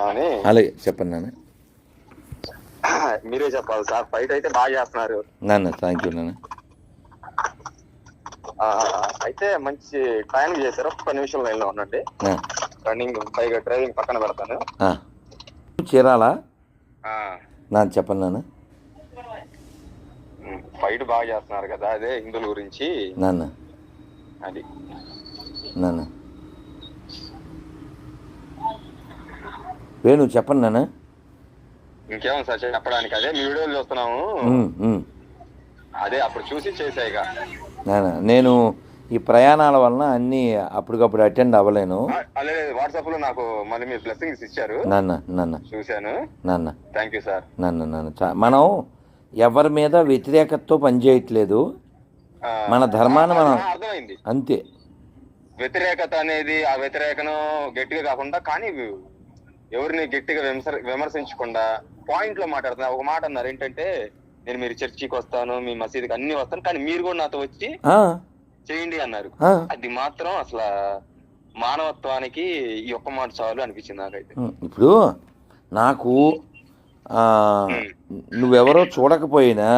అలాగే చెప్పండి నాన్న. మీరే చెప్పాలి సార్. ఫైట్ అయితే బాగా చేస్తున్నారు. నాన్న థ్యాంక్ యూ నాన్న. అయితే మంచి టైం చేశారు. ఒక్క నిమిషం లైన్లో ఉండండి రన్నింగ్ పైగా డ్రైవింగ్ పక్కన పెడతాను. చీరాలా? ఆ, నా చెప్పండి నాన్న. ఫైట్ బాగా చేస్తున్నారు కదా అదే హిందువుల గురించి. నాన్న. అది. నాన్న. వేణు చెప్పండి నాన్న. ఇంకేమో సార్ చెప్పడానికి. అదే మీ వీడియోలు చూస్తున్నాము. అదే అప్పుడు చూసి చేసాయిగా నాన్న నేను ఈ ప్రయాణాల వలన అన్నీ అప్పటికప్పుడు అటెండ్ అవ్వలేను. అదే వాట్సాప్లో నాకు మళ్ళీ మీరు బ్లెస్సింగ్స్ ఇచ్చారు. నాన్న నాన్న. చూశాను. నాన్న. థ్యాంక్ యూ సార్ నాన్న నాన్న. మనం ఎవరి మీద వ్యతిరేకతతో పనిచేయట్లేదు మన ధర్మాన్ని మనం అర్థమైంది. అంతే. వ్యతిరేకత అనేది ఆ వ్యతిరేకను గట్టిగా కాకుండా కానీ ఎవరిని గట్టిగా విమర్శ విమర్శించకుండా పాయింట్లో మాట్లాడుతున్నా. ఒక మాట అన్నారు ఏంటంటే నేను మీరు చర్చికి వస్తాను మీ మసీదుకి అన్ని వస్తాను కానీ మీరు కూడా నాతో వచ్చి చేయండి అన్నారు. అది మాత్రం అసలు మానవత్వానికి ఈ ఒక్క మాట చాలు అనిపించింది నాకైతే. ఇప్పుడు నాకు ఆ, నువ్వెవరో చూడకపోయినా.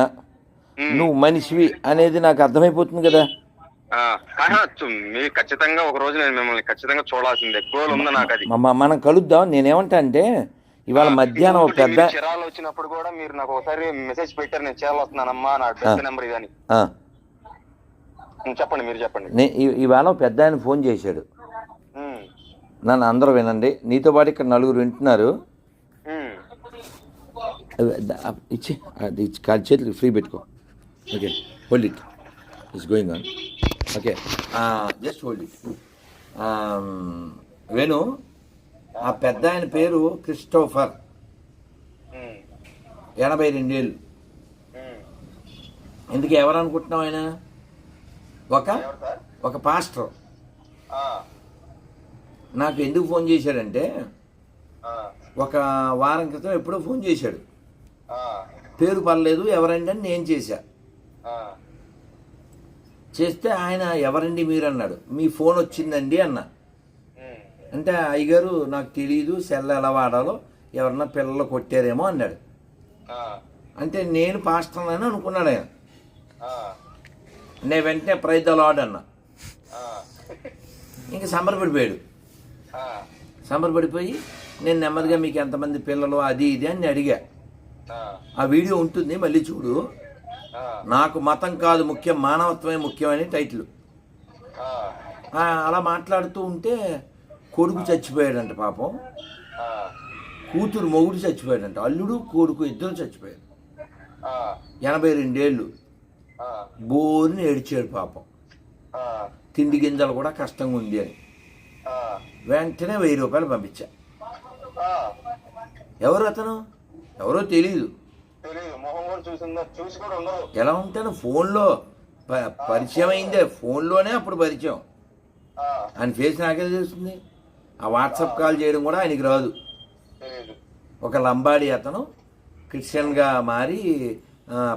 నువ్వు మనిషివి అనేది నాకు అర్థమైపోతుంది కదా. మీరు ఖచ్చితంగా ఒక రోజు నేను మిమ్మల్ని ఖచ్చితంగా చూడాల్సిందే. గోల్ ఉంది నాకు అది మ- మనం కలుద్దాం. నేనేమంటా అంటే ఇవాళ మధ్యాహ్నం ఒక పెద్ద చీరాలు వచ్చినప్పుడు కూడా మీరు నాకు ఒకసారి మెసేజ్ పెట్టారు. నేను చీరాలు వస్తున్నానమ్మా నా బెస్ట్ నెంబర్ ఇదని. చెప్పండి మీరు చెప్పండి. ఇవాళ పెద్ద ఆయన ఫోన్ చేశాడు. నన్ను అందరూ వినండి. నీతో పాటు ఇక్కడ నలుగురు వింటున్నారు. ఇచ్చి అది ఇచ్చి కాదు చేతులు ఫ్రీ పెట్టుకో. Okay hold it it's going on okay. Just hold it. Venu ఆ పెద్ద ఆయన పేరు క్రిస్టోఫర్. ఎనభై రెండేళ్ళు. ఎందుకు ఎవరు అనుకుంటున్నావు ఆయన? ఒక? ఒక పాస్టర్. నాకు ఎందుకు ఫోన్ చేశాడంటే ఒక వారం క్రితం ఎప్పుడో ఫోన్ చేశాడు. పేరు పర్లేదు ఎవరండి అని నేను చేశా. చేస్తే ఆయన ఎవరండి మీరు అన్నాడు మీ ఫోన్ వచ్చిందండి అన్న. అంటే అయ్యగారు నాకు తెలియదు సెల్ ఎలా వాడాలో ఎవరన్నా పిల్లలు కొట్టారేమో అన్నాడు. అంటే నేను పాస్టర్ అని అనుకున్నాడు ఆయన. నేను వెంటనే ప్రైజ్ లాడ్ అన్న. ఇంక సంబరపడిపోయాడు. ఆ, సంబరపడిపోయి నేను నెమ్మదిగా మీకు ఎంతమంది పిల్లలు అది ఇది అని అడిగా. ఆ, వీడియో ఉంటుంది మళ్ళీ చూడు. నాకు మతం కాదు ముఖ్యం మానవత్వమే ముఖ్యమని టైటిల్. అలా మాట్లాడుతూ ఉంటే కొడుకు చచ్చిపోయాడంట పాపం. కూతురు మొగుడు చచ్చిపోయాడంట. అల్లుడు కొడుకు ఇద్దరు చచ్చిపోయారు. ఎనభై రెండేళ్ళు. బోరుని ఏడిచాడు పాపం. తిండి గింజలు కూడా కష్టంగా ఉంది అని. వెంటనే వెయ్యి రూపాయలు పంపించా. ఎవరు అతను? ఎవరో తెలియదు తెలీదు మొహం కూడా చూసిందో? చూసి కూడా ఉండదు ఎలా ఉంటాను ఫోన్లో పరిచయం అయిందే. ఫోన్లోనే అప్పుడు పరిచయం. ఆయన ఫేస్ నాకే తెలుస్తుంది. ఆ వాట్సాప్ కాల్ చేయడం కూడా ఆయనకి రాదు. ఒక లంబాడి అతను క్రిస్టియన్గా మారి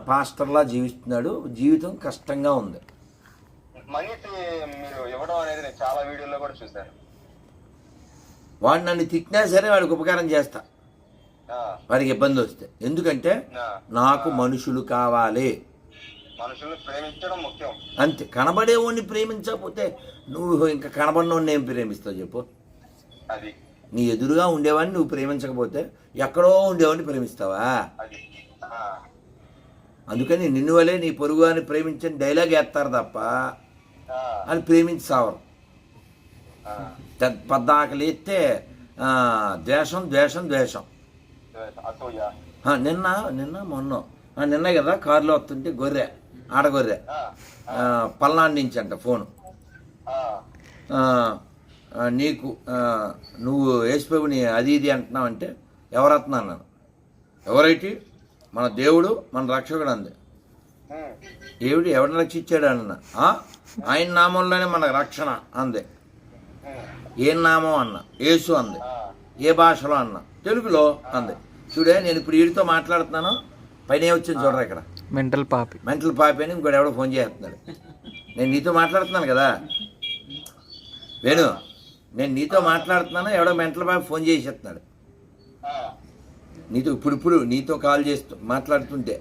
పాస్టర్లా జీవిస్తున్నాడు. జీవితం కష్టంగా ఉంది. మనీకి మీరు ఇవ్వడం అనేది నేను చాలా వీడియోలో కూడా చూశాను. వాడు నన్ను తిట్టినా సరే వాడికి ఉపకారం చేస్తా. ఆ, వాడికి ఇబ్బంది వస్తే. ఎందుకంటే నాకు మనుషులు కావాలి. మనుషుల్ని ప్రేమించడం ముఖ్యం. అంతే. కనబడేవాడిని ప్రేమించకపోతే నువ్వు ఇంకా కనబడినోడిని ఏం ప్రేమిస్తావు చెప్పు? అది. నీ ఎదురుగా ఉండేవాడిని నువ్వు ప్రేమించకపోతే ఎక్కడో ఉండేవాడిని ప్రేమిస్తావా? అందుకని నిన్ను వలే నీ పొరుగు అని ప్రేమించని డైలాగ్ వేస్తారు తప్ప అని ప్రేమించి సావరు. పద్దాకలు ఎత్తే ద్వేషం ద్వేషం ద్వేషం. నిన్న నిన్న మొన్న. నిన్న కదా కారులో వస్తుంటే గొర్రె ఆడగొర్రె పల్నాడు నుంచి అంట ఫోను. నీకు నువ్వు యేసుప్రభుని అది ఇది అంటున్నావు అంటే ఎవరత్నా అన్నాను. ఎవరైతే మన దేవుడు మన రక్షకుడు అంది. దేవుడు ఎవరిని రక్షించాడు అన్న? "ఆ, ఆయన నామంలోనే మనకు రక్షణ అంది. ఏ నామం అన్న? యేసు అంది. ఏ భాషలో అన్న? తెలుగులో అంది. చూడే నేను ఇప్పుడు వీడితో మాట్లాడుతున్నాను. పైన వచ్చింది చూడరా ఇక్కడ. మెంటల్ పాపి. మెంటల్ పాపి అని ఇంకోటి ఎవడో ఫోన్ చేస్తున్నాడు. నేను నీతో మాట్లాడుతున్నాను కదా. వేణు నేను నీతో మాట్లాడుతున్నాను ఎవడో మెంటల్ పాపి ఫోన్ చేసేస్తున్నాడు ఆ, నీతో ఇప్పుడు ఇప్పుడు నీతో కాల్ చేస్తూ మాట్లాడుతుంటే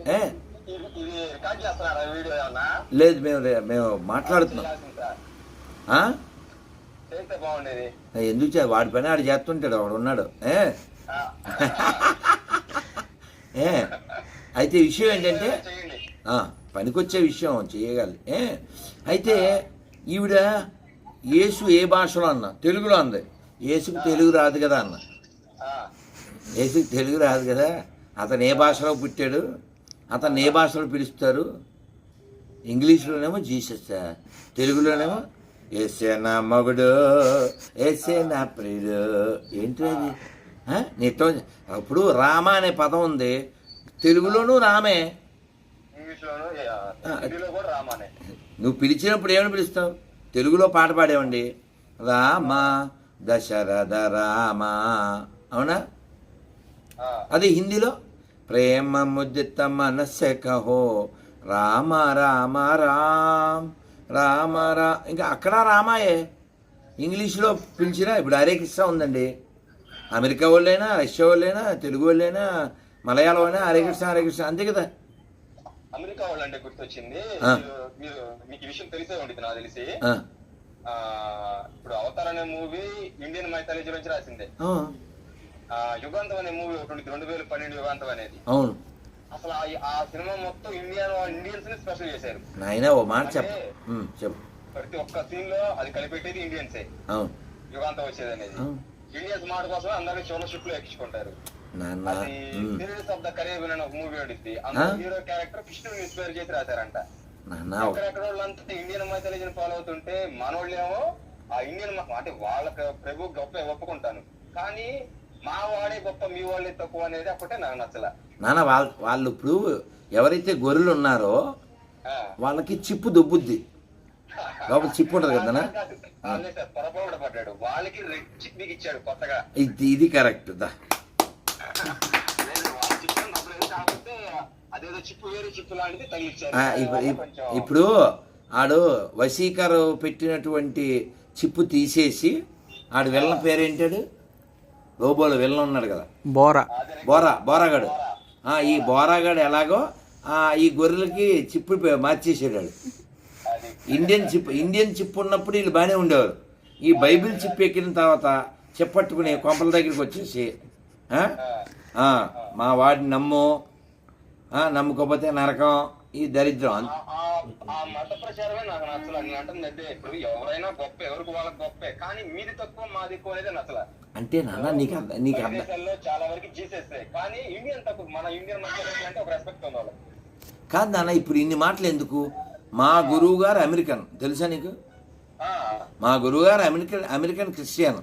లేదు మేము మేము మాట్లాడుతున్నాం. ఎందుకు వాడి పని ఆడు చేస్తుంటాడు వాడు ఉన్నాడు ఏ? ఆ, ఏ? అయితే విషయం ఏంటంటే పనికొచ్చే విషయం చేయగలి ఏ? అయితే ఈవిడ యేసు ఏ భాషలో అన్న? తెలుగులో అంది. యేసుకు తెలుగు రాదు కదా అన్న. యేసుకు తెలుగు రాదు కదా. అతను ఏ భాషలో పుట్టాడు? అతను ఏ భాషలో పిలుస్తారు? ఇంగ్లీష్లోనేమో జీసస్ తెలుగులోనేమో ఏసే నా మగుడు ఏసే నా ప్రియుడు. ఏంటి అది నీతో అప్పుడు రామ అనే పదం ఉంది. తెలుగులోనూ రామే. నువ్వు పిలిచినప్పుడు ఏమని పిలుస్తావు? తెలుగులో పాట పాడేవండి. రామ దశరథ రామ. అవునా? అది హిందీలో? ప్రేమ ముద్దిత మనస్సే కహో రామ రామ రామ్. రామ రా. ఇంకా అక్కడ రామాయే. ఇంగ్లీష్లో పిలిచినా ఇప్పుడు హరే కృష్ణ ఉందండి. అమెరికా వాళ్ళైనా రష్యా వాళ్ళైనా తెలుగు వాళ్ళైనా మలయాళం అయినా హరే కృష్ణ హరే కృష్ణ అంతే కదా. అమెరికా వాళ్ళు అంటే గుర్తొచ్చింది. మీరు మీకు విషయం తెలిసే ఉంటుంది నాకు తెలిసి. ఇప్పుడు అవతార్ అనే మూవీ ఇండియన్ మైథాలజీ నుంచి రాసిందే. యుగాంతం అనే మూవీ ఒకటి రెండు వేల పన్నెండు యుగాంతం అనేది. అవును. అసలు ఆ- సినిమా మొత్తం ఇండియన్ ఇండియన్స్ని స్పెషల్ చేశారు. నాయన ఓ మాట చెప్ప. చెప్పు. ప్రతి ఒక్క సీన్లో అది కలిపెట్టేది ఇండియన్సే. యుగాంతం వచ్చేది అనేది ఇండియన్స్ మాట కోసం అందరినీ చివరి షిప్లో ఎక్కించుకుంటారు. నాన్న అది um, series of the Caribbean అనే ఒక మూవీ అందులో? హీరో క్యారెక్టర్ కృష్ణుని ఇన్స్పైర్ చేసి రాశారంట. నాన్న ఎక్కడెక్కడ వాళ్ళంతా ఇండియన్ మైథాలజీని ఫాలో అవుతుంటే మనోళ్ళేమో ఆ ఇండియన్ అంటే వాళ్ళకి ప్రభు గొప్ప ఒప్పుకుంటాను. కానీ మా వాడే గొప్ప మీ వాళ్ళే తక్కువ అనేది అప్పుడే నాకు నచ్చల. నాన్న వాళ్ళ వాళ్ళు ఇప్పుడు ఎవరైతే గొర్రెలు ఉన్నారో. వాళ్ళకి చిప్పు దొబ్బుద్ది. లోపల చిప్పు ఉంటుంది కదా నాన్న? కాదు, కాదు. వాళ్ళే సార్ పొరపాటు పడ్డాడు. వాళ్ళకి రెచ్చి మీకు ఇచ్చాడు కొత్తగా. ఇది ఇది కరెక్ట్ దా. ఇప్పుడు ఆడు వసీకర్ పెట్టినటువంటి చిప్పు తీసేసి ఆడు వెళ్ళ పేరేంటాడు? రోబోలో వెళ్ళ ఉన్నాడు కదా. బోరా. బోరా బోరాగాడు. ఆ, ఈ బోరాగాడు ఎలాగో ఆ, ఈ గొర్రెలకి చిప్పు పే- మార్చేసాడు వాడు. అది ఇండియన్ చిప్ ఇండియన్ చిప్ ఉన్నప్పుడు వీళ్ళు బాగానే ఉండేవారు. ఈ బైబిల్ చిప్ ఎక్కిన తర్వాత చెప్పట్టుకుని కొంపల దగ్గరికి వచ్చేసి ఆ? ఆ, మా వాడిని నమ్ము ఆ, నమ్ముకోకపోతే నరకం ఈ దరిద్రం మత ప్రచారమే నాకు నచ్చల. నేను ఇప్పుడు ఎవరైనా గొప్ప ఎవరికి వాళ్ళకి గొప్పే కానీ మీది తక్కువ మాది ఎక్కువ అనేది నచ్చల. అంటే నాన్న నీకు నీకు అర్థం. దేశాల్లో చాలా వరకు కానీ ఇండియన్ తక్కువ మన ఇండియన్ ఒక రెస్పెక్ట్ ఉంది వాళ్ళకి కాదు నాన్న ఇప్పుడు ఇన్ని మాటలు ఎందుకు? మా గురువు గారు అమెరికన్. తెలుసా నీకు? మా గురువు గారు అమెరికన్ అమెరికన్ క్రిస్టియన్.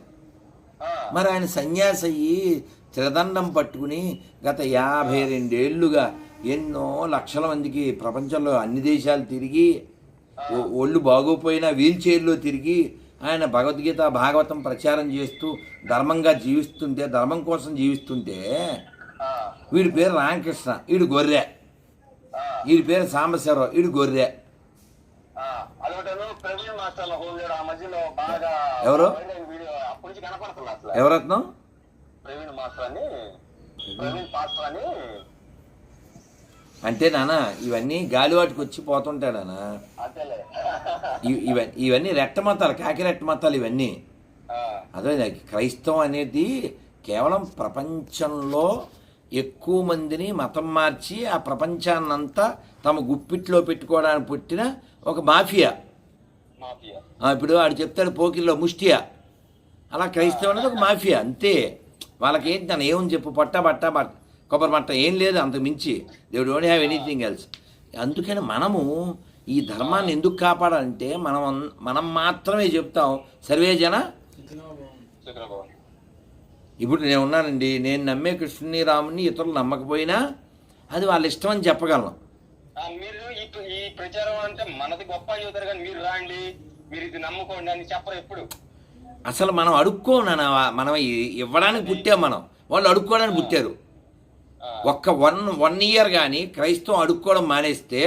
మరి ఆయన సన్యాసి అయ్యి త్రిదండం పట్టుకుని గత యాభై రెండేళ్ళుగా ఎన్నో లక్షల మందికి ప్రపంచంలో అన్ని దేశాలు తిరిగి ఒళ్ళు బాగోపోయినా వీల్ చైర్లో తిరిగి ఆయన భగవద్గీత భాగవతం ప్రచారం చేస్తూ ధర్మంగా జీవిస్తుంటే ధర్మం కోసం జీవిస్తుంటే వీడి పేరు రామకృష్ణ వీడు గొర్రె. వీడి పేరు సాంబశివరావు వీడు గొర్రె ఆ. అదొకటేమో ప్రవీణ్ మాస్టర్ హోల్డర్ ఆ మధ్యలో బాగా ఎవరు? ఎవరత్నం? అంటే నాన్న ఇవన్నీ గాలివాటికి వచ్చి పోతుంటాడనా అంతేలే. ఇ- ఇవన్నీ ఇవన్నీ రెట్ట మతాలు కాకి రెట్ట మతాలు ఇవన్నీ. అదే క్రైస్తవం అనేది కేవలం ప్రపంచంలో ఎక్కువ మందిని మతం మార్చి ఆ ప్రపంచాన్నంతా తమ గుప్పిట్లో పెట్టుకోవడానికి పుట్టిన ఒక మాఫియా. ఇప్పుడు వాడు చెప్తాడు పోకిల్లో ముష్టియా. అలా క్రైస్తవం అనేది ఒక మాఫియా అంతే. వాళ్ళకి ఏంటి తను ఏమని చెప్పు పట్ట బట్ట బట్ట కొబ్బరి మట్ట ఏం లేదు అంత మించి. They don't have anything else అందుకని మనము ఈ ధర్మాన్ని ఎందుకు కాపాడాలంటే మనం మనం మాత్రమే చెప్తాం సర్వే జన ఇప్పుడు నేను ఉన్నానండి నేను నమ్మే కృష్ణుని రాముని ఇతరులు నమ్మకపోయినా అది వాళ్ళ ఇష్టం అని చెప్పగలను మీరు ఈ ప్రచారం అంటే మనది గొప్ప అని చెబుతారు కానీ మీరు రాండి మీరు ఇది నమ్ముకోండి అని చెప్పరు ఎప్పుడు. అసలు మనం అడుక్కోనా మనం ఇవ్వడానికి పుట్టాం మనం. వాళ్ళు అడుక్కోవడానికి పుట్టారు. ఒక్క వన్ వన్ ఇయర్ కానీ క్రైస్తవం అడుక్కోవడం మానేస్తే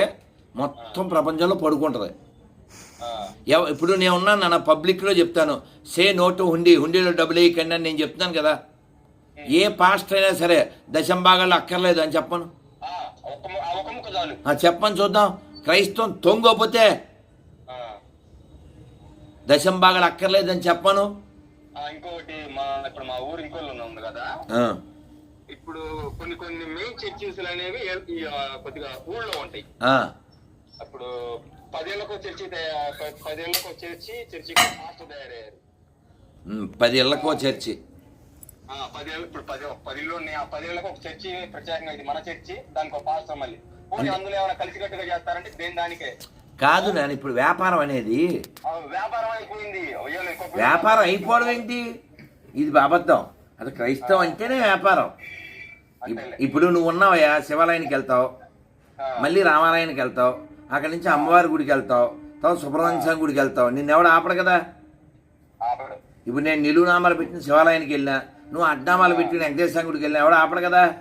మొత్తం ప్రపంచంలో పడుకుంటుంది. ఇప్పుడు నేను ఉన్నాను నా పబ్లిక్లో చెప్తాను. సే నోటు హుండీ హుండీలో డబ్బులు వేయకండి అని నేను చెప్తున్నాను కదా. ఏ పాస్ట్ అయినా సరే దశంభాగాలు అక్కర్లేదు అని చెప్పను. చెప్పని చూద్దాం. క్రైస్తవం తొంగపోతే ఆ, దశంభాగాలు అక్కర్లేదు అని చెప్పను ఇంకొకటి మా ఇప్పుడు మా ఊరు ఇంకోళ్ళు ఉంది కదా. ఇప్పుడు కొన్ని కొన్ని మెయిన్ చర్చిస్ అనేవి కొద్దిగా ఊళ్ళో ఉంటాయి. అప్పుడు పదేళ్ళకు చర్చి పదేళ్ళకు చర్చి పాస్ట్ తయారయ్యారు. పది ఇళ్ళకో చర్చి పదేళ్ళు ఇప్పుడు పది పదిలో ఉన్నాయి. ఆ పదేళ్ళకు ఒక చర్చి ప్రత్యేకంగా ఇది మన చర్చి దానికి ఒక పాస్టర్ మళ్ళీ. పోనీ అందులో ఏమైనా కలిసికట్టుగా చేస్తారంటే దేని దానికే? కాదు నేను ఇప్పుడు వ్యాపారం అనేది వ్యాపారం అయిపోయింది. అయిపోవడం ఏంటి? ఇది అబద్ధం. అది క్రైస్తవం అంటేనే వ్యాపారం. ఇప్- ఇప్పుడు నువ్వు ఉన్నావయ్యా శివాలయానికి వెళ్తావు మళ్ళీ రామాలయానికి వెళ్తావు అక్కడి నుంచి అమ్మవారి గుడికి వెళ్తావు తర్వాత సుబ్రహ్మణ్య స్వామి గుడికి వెళ్తావు. నిన్నెవడు ఆపడు కదా. ఇప్పుడు నేను నిలువునామాలు పెట్టిన శివాలయానికి వెళ్ళినా నువ్వు అడ్డామాలు పెట్టిన వెంకటేశ్వర గుడికి వెళ్ళినా ఎవడు ఆపడు కదా?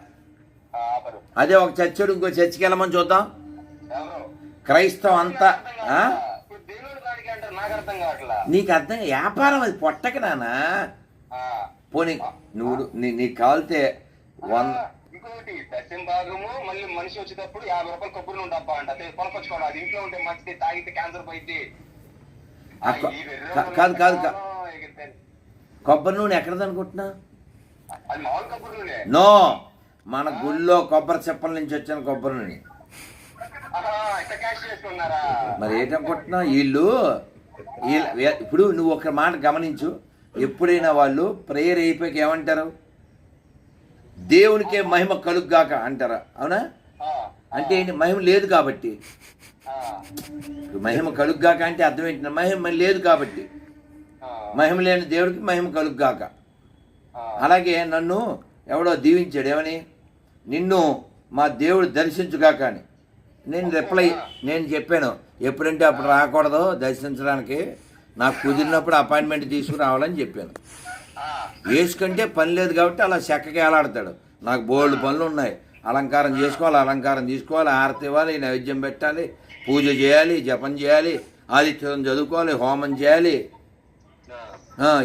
అదే ఒక చర్చడు ఇంకో చర్చికి వెళ్ళమని చూద్దాం. క్రైస్తవం అంతా నాకు అర్థం వ్యాపారం అది పొట్టక నానా? పోనీ నువ్వు నీ- నీకు కావాలితే వంద దశం భాగము మళ్ళీ మనిషి వచ్చేటప్పుడు యాభై రూపాయలు కొబ్బరి నూనె డబ్బా అంట. అదే కొనుకొచ్చుకోవాలి అది ఇంట్లో ఉంటే మంచిది తాగితే క్యాన్సర్ పోయింది కాదు, కాదు, కొబ్బరి నూనె ఎక్కడది అనుకుంటున్నా అది మామూలు కొబ్బరి నూనె. నో. మన గుళ్ళో కొబ్బరి చెప్పల నుంచి వచ్చాను కొబ్బరి నుండి మరి ఏంటనుకుంటున్నావు వీళ్ళు ఇప్పుడు నువ్వు ఒక మాట గమనించు. ఎప్పుడైనా వాళ్ళు ప్రేయర్ అయిపోయాక ఏమంటారు? దేవునికే మహిమ కలుగ్గాక అంటారా? అవునా? అంటే ఏంటి? మహిమ లేదు కాబట్టి. మహిమ కలుగ్గాక అంటే అర్థం ఏంటి? మహిమ లేదు కాబట్టి. మహిమ లేని దేవుడికి మహిమ కలుగ్గాక. అలాగే నన్ను ఎవడో దీవించాడు ఏమని? నిన్ను మా దేవుడు దర్శించుగాక అని. నేను రిప్లై నేను చెప్పాను ఎప్పుడంటే అప్పుడు రాకూడదు దర్శించడానికి. నాకు కుదిరినప్పుడు అపాయింట్మెంట్ తీసుకురావాలని చెప్పాను. వేసుకుంటే పని లేదు కాబట్టి అలా చెక్కకి ఏలాడతాడు. నాకు బోల్డ్ పనులు ఉన్నాయి. అలంకారం చేసుకోవాలి అలంకారం తీసుకోవాలి హారతి ఇవ్వాలి నైవేద్యం పెట్టాలి పూజ చేయాలి జపం చేయాలి ఆదిత్యం చదువుకోవాలి హోమం చేయాలి.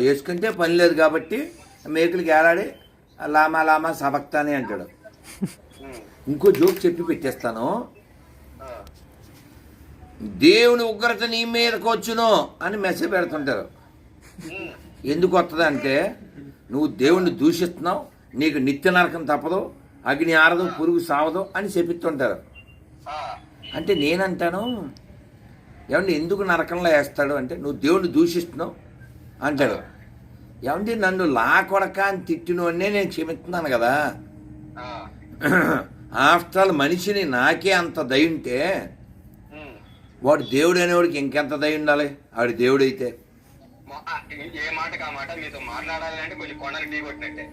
వేసుకుంటే పని లేదు కాబట్టి మేకులకి ఏలాడి లామా లామా సబక్తాని అంటాడు. ఇంకో జోక్ చెప్పి పెట్టేస్తాను. దేవుని ఉగ్రత నీ మీదకి వచ్చును అని మెసేజ్ పెడుతుంటారు. ఎందుకు ఎందుకు వస్తుందంటే నువ్వు దేవుణ్ణి దూషిస్తున్నావు నీకు నిత్య నరకం తప్పదు అగ్ని ఆరదు పురుగు సావదు అని చెప్పిస్తుంటారు. అంటే నేనంటాను ఏమంటే ఎందుకు నరకంలో వేస్తాడు అంటే నువ్వు దేవుణ్ణి దూషిస్తున్నావు అంటాడు ఏమండి నన్ను లా కొడక అని తిట్టినవన్నే నేను క్షమిస్తున్నాను కదా. ఆఫ్టర్ ఆల్ మనిషిని నాకే అంత దయ ఉంటే. వాడు దేవుడు అనేవాడికి ఇంకెంత దయ ఉండాలి? ఆడి దేవుడైతే. ఏ మాట? మీతో కొంచెం కొట్టినట్టే.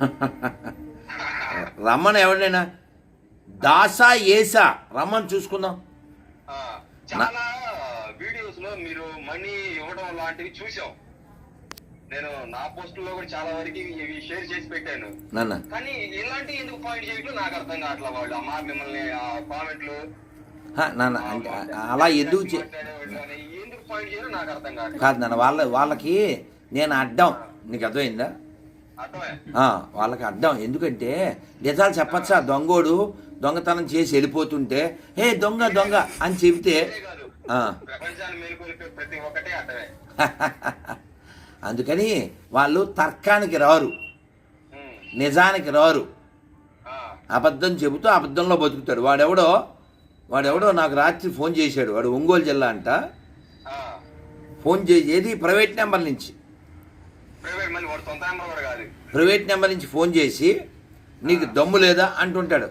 రమ్మని ఎవడైనా దాసా ఏసా. రమ్మని చూసుకుందాం. చాలా వీడియోస్లో మీరు మనీ ఇవ్వడం లాంటివి చూసాం నేను నా పోస్టుల్లో కూడా చాలా వరకు ఇవి షేర్ చేసి పెట్టాను. కానీ ఇలాంటి ఎందుకు పాయింట్ చేయట్లు నాకు అర్థం కావట్లేదు వాళ్ళు. అమ్మా మిమ్మల్ని ఆ కామెంట్లు అంటే అలా ఎందుకు చే మాట్లాడేవాళ్ళు అని ఎందుకు పాయింట్ చేయడం నాకు అర్థం కావట్లేదు. కాదు నాన్న వాళ్ళ వాళ్ళకి నేను అడ్డం. నీకు అర్థమైందా? వాళ్ళకి అడ్డం. ఎందుకంటే నిజాలు చెప్పచ్చా? దొంగోడు దొంగతనం చేసి వెళ్ళిపోతుంటే హే దొంగ దొంగ అని చెబితే ప్రపంచాన్ని ప్రతి ఒక్కటే అందుకని వాళ్ళు తర్కానికి రారు. నిజానికి రారు. అబద్ధం చెబుతూ అబద్ధంలో బతుకుతాడు. వాడెవడో వాడెవడో నాకు రాత్రి ఫోన్ చేశాడు. వాడు ఒంగోలు జిల్లా అంట. ఫోన్ చేసి ఏది? ప్రైవేట్ నెంబర్ నుంచి. ప్రైవేట్ నెంబర్ నుంచి ఫోన్ చేసి నీకు దమ్ము లేదా? అంటుంటాడు.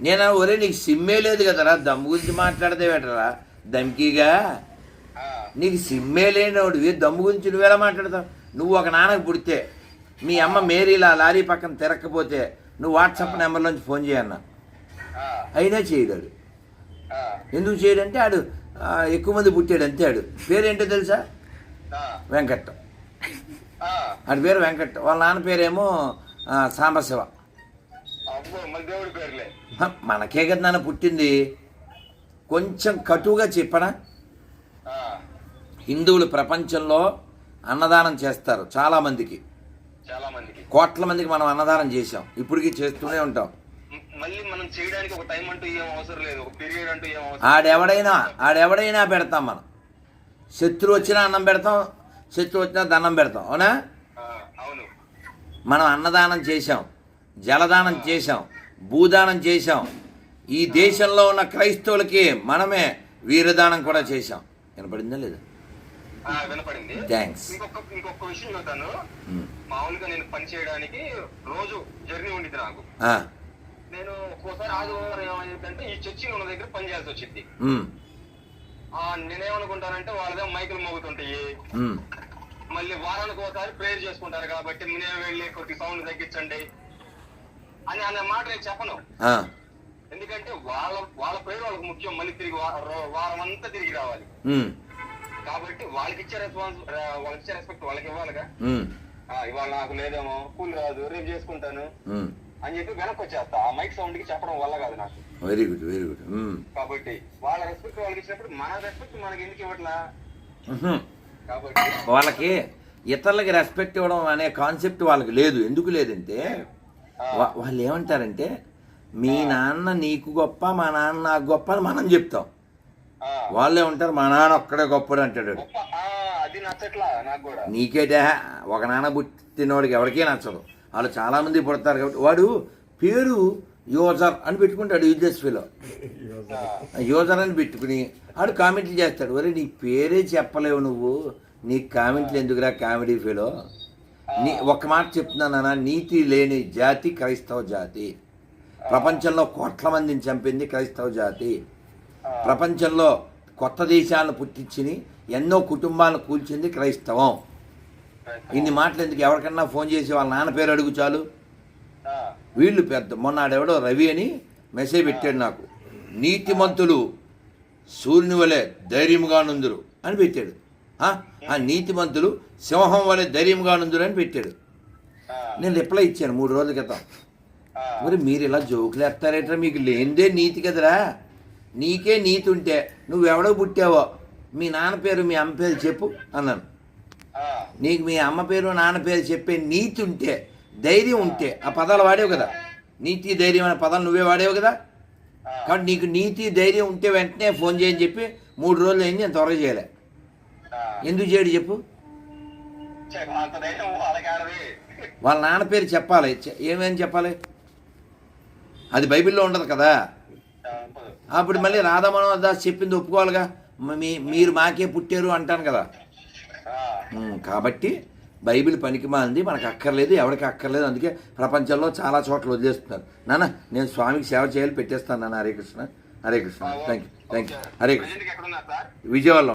నేను ఒరే నీకు సిమ్మే లేదు కదరా? దమ్ము గురించి మాట్లాడితే పెట్టరా దమ్కీగా నీకు సిమ్మే లేనివాడివి దమ్ము గురించి నువ్వెలా మాట్లాడతావు? నువ్వు ఒక నాన్నకు పుడితే మీ అమ్మ మేరీలా లారీ పక్కన తిరగకపోతే నువ్వు వాట్సాప్ నెంబర్లోంచి ఫోన్ చేయన్నా. అయినా చేయడాడు ఎందుకు చేయడంటే ఆడు ఎక్కువ మంది పుట్టాడు అంతే ఆడు. పేరేంటో తెలుసా? వెంకట్. ఆడి పేరు వెంకట్ వాళ్ళ నాన్న పేరేమో సాంబశివ. మనకే కదా నాన్న పుట్టింది. కొంచెం కటువుగా చెప్పనా? హిందువులు ప్రపంచంలో అన్నదానం చేస్తారు చాలామందికి చాలా మందికి. కోట్ల మందికి మనం అన్నదానం చేసాం ఇప్పటికీ చేస్తూనే ఉంటాం. ఆడెవడైనా ఆడెవడైనా పెడతాం మనం. శత్రువు వచ్చినా అన్నం పెడతాం శత్రువు వచ్చినా దండం పెడతాం. అవునా. మనం అన్నదానం చేశాం జలదానం చేశాం భూదానం చేశాం. ఈ దేశంలో ఉన్న క్రైస్తవులకి మనమే వీరదానం కూడా చేశాం. వినపడిందా లేదా? వినపడింది. థ్యాంక్స్ ఇంకొక ఇంకొక విషయం చెప్తాను మామూలుగా నేను పని చేయడానికి రోజు జర్నీ ఉండిద్ది నాకు. నేను ఒక్కోసారి ఆదివారం ఏమైందంటే ఈ చర్చి ఉన్న దగ్గర పని చేయాల్సి వచ్చింది ఆ నేనేమనుకుంటానంటే వాళ్ళదే మైకులు మోగుతుంటాయి. మళ్ళీ వారానికి ఒకసారి ప్రేయర్ చేసుకుంటారు కాబట్టి నేను వెళ్ళి కొద్ది సౌండ్ తగ్గించండి అని అనే మాట నేను చెప్పను. ఎందుకంటే వాళ్ళ వాళ్ళ ప్రేయర్ వాళ్ళకి ముఖ్యం. మళ్ళీ తిరిగి వారం అంతా తిరిగి రావాలి. కాబట్టి వాళ్ళకి ఇచ్చే రెస్పాన్స్ వాళ్ళకి ఇచ్చే రెస్పెక్ట్ వాళ్ళకి ఇవ్వాలిగా. ఇవాళ నాకు లేదేమో కూల్ రాదు రేపు చేసుకుంటాను అని చెప్పి వెనక్కి వచ్చేస్తా. ఆ మైక్ సౌండ్కి చెప్పడం వల్ల కాదు నాకు. వెరీ గుడ్ వెరీ గుడ్ కాబట్టి వాళ్ళ రెస్పెక్ట్ వాళ్ళకి ఇచ్చినప్పుడు మన రెస్పెక్ట్ మనకి ఎందుకు ఇవ్వట్లా? కాబట్టి వాళ్ళకి ఇతరులకి రెస్పెక్ట్ ఇవ్వడం అనే కాన్సెప్ట్ వాళ్ళకి లేదు. ఎందుకు లేదంటే వాళ్ళు ఏమంటారంటే మీ నాన్న నీకు గొప్ప మా నాన్న నాకు గొప్ప అని మనం చెప్తాం. వాళ్ళే ఉంటారు మా నాన్న ఒక్కడే గొప్పడు అంటాడు. నీకేటే ఒక నాన్న పుట్టినోడికి ఎవరికీ నచ్చదు. వాళ్ళు చాలామంది పుడతారు కాబట్టి వాడు పేరు యూజర్ అని పెట్టుకుంటాడు యూజెస్ఫీలో ఆ, యూజర్ అని పెట్టుకుని ఆడు కామెంట్లు చేస్తాడు. ఒరే నీ పేరే చెప్పలేవు నువ్వు. నీ కామెంట్లు ఎందుకురా కామెడీ ఫీలో? నీ ఒక్క మాట చెప్తున్నానా నీతి లేని జాతి క్రైస్తవ జాతి. ప్రపంచంలో కోట్ల మందిని చంపింది క్రైస్తవ జాతి. ప్రపంచంలో కొత్త దేశాలను పుట్టించి ఎన్నో కుటుంబాలను కూల్చింది క్రైస్తవం. ఇన్ని మాటలు ఎందుకు ఎవరికన్నా ఫోన్ చేసి వాళ్ళ నాన్న పేరు అడుగు చాలు? వీళ్ళు పెద్ద మొన్నాడెవడో రవి అని మెసేజ్ పెట్టాడు నాకు. నీతిమంతులు సూర్యుని వలె ధైర్యంగా నుందురు అని పెట్టాడు. ఆ? నీతిమంతులు సింహం వలె ధైర్యంగా నుందురు అని పెట్టాడు. నేను రిప్లై ఇచ్చాను మూడు రోజుల క్రితం. మరి మీరు ఇలా జోకులు వేస్తారేట్రా? మీకు లేనిదే నీతి కదరా? నీకే నీతి ఉంటే నువ్వెవడో పుట్టావో మీ నాన్న పేరు మీ అమ్మ పేరు చెప్పు అన్నాను. నీకు మీ అమ్మ పేరు నాన్న పేరు చెప్పే నీతి ఉంటే ధైర్యం ఉంటే ఆ పదాలు వాడేవు కదా. నీతి ధైర్యం అనే పదాలు నువ్వే వాడేవు కదా. కాబట్టి నీకు నీతి ధైర్యం ఉంటే వెంటనే ఫోన్ చేయని చెప్పి మూడు రోజులు అయింది నేను త్వరగా చేయలే. ఎందుకు చేయడు చెప్పు? వాళ్ళ నాన్న పేరు చెప్పాలి. ఏమేమి చెప్పాలి? అది బైబిల్లో ఉండదు కదా. అప్పుడు మళ్ళీ రాధామోహన్ దాస్ చెప్పింది ఒప్పుకోవాలిగా. మ- మీరు మాకే పుట్టారు అంటాను కదా. కాబట్టి బైబిల్ పనికి మాంది మనకు అక్కర్లేదు ఎవరికి అక్కర్లేదు అందుకే ప్రపంచంలో చాలా చోట్ల వదిలేస్తున్నారు. నాన్న నేను స్వామికి సేవ చేయాలి పెట్టేస్తాను నాన్న. Hare Krishna Hare Krishna. Thank you thank you Hare Krishna. విజయవాడలో.